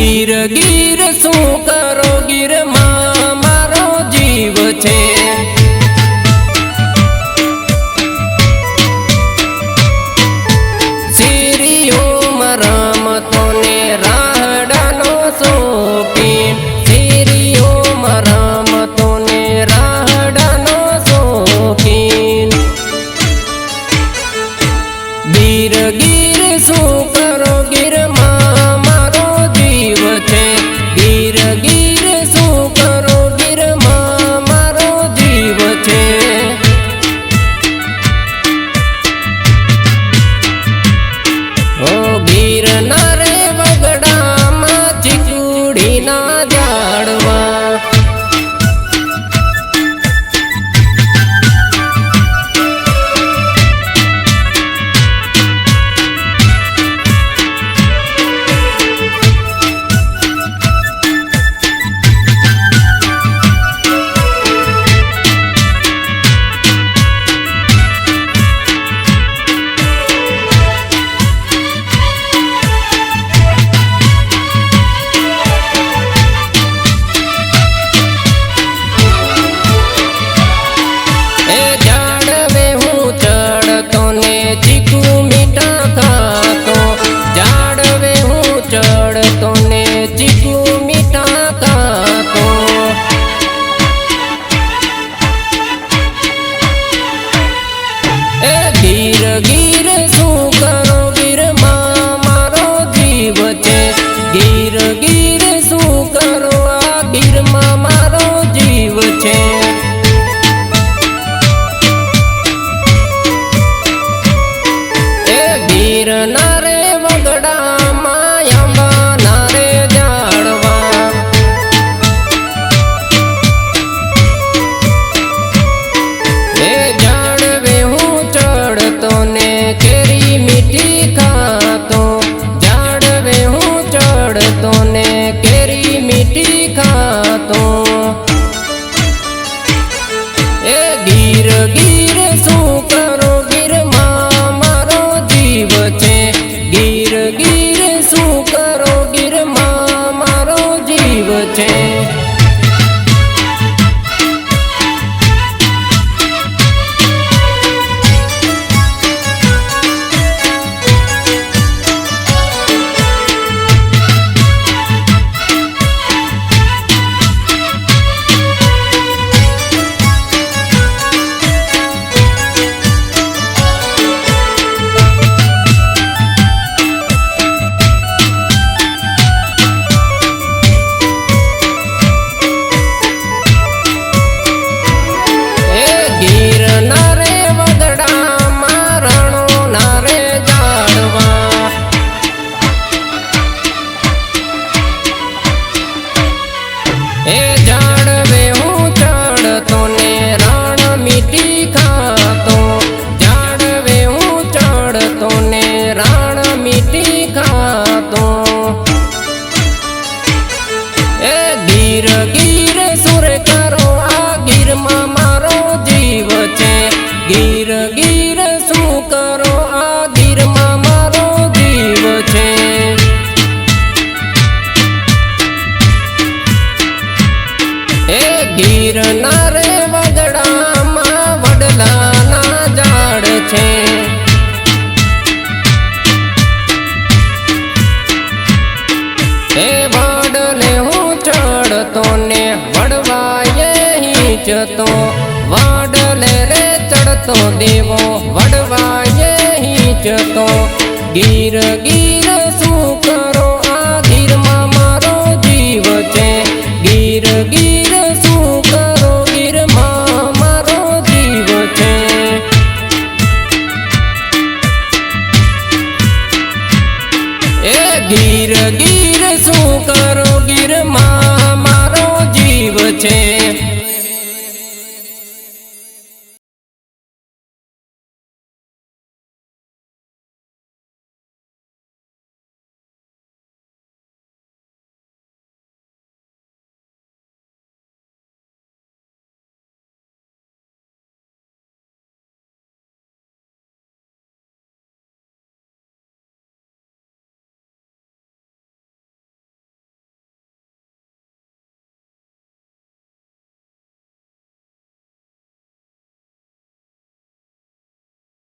ગીર ગીર શું કરો? ગીરમાં મારો જીવ છે. too good. શું કરો? આ ધીરમાં મારો દીવ છે. એ ગીરના રે વગડામાં વડલાના ઝાડ છે. એ વડને હું ચડતો ને વડવાય જતો તો દેવો વડવાએ હીચતો ગીર ગીર શું કરો? આ ગીરમાં મારો જીવ છે. ગીર ગીર શું કરો? ગીરમાં મારો જીવ છે. એ ગીર ગીર શું કરો? ગીરમાં મારો જીવ છે.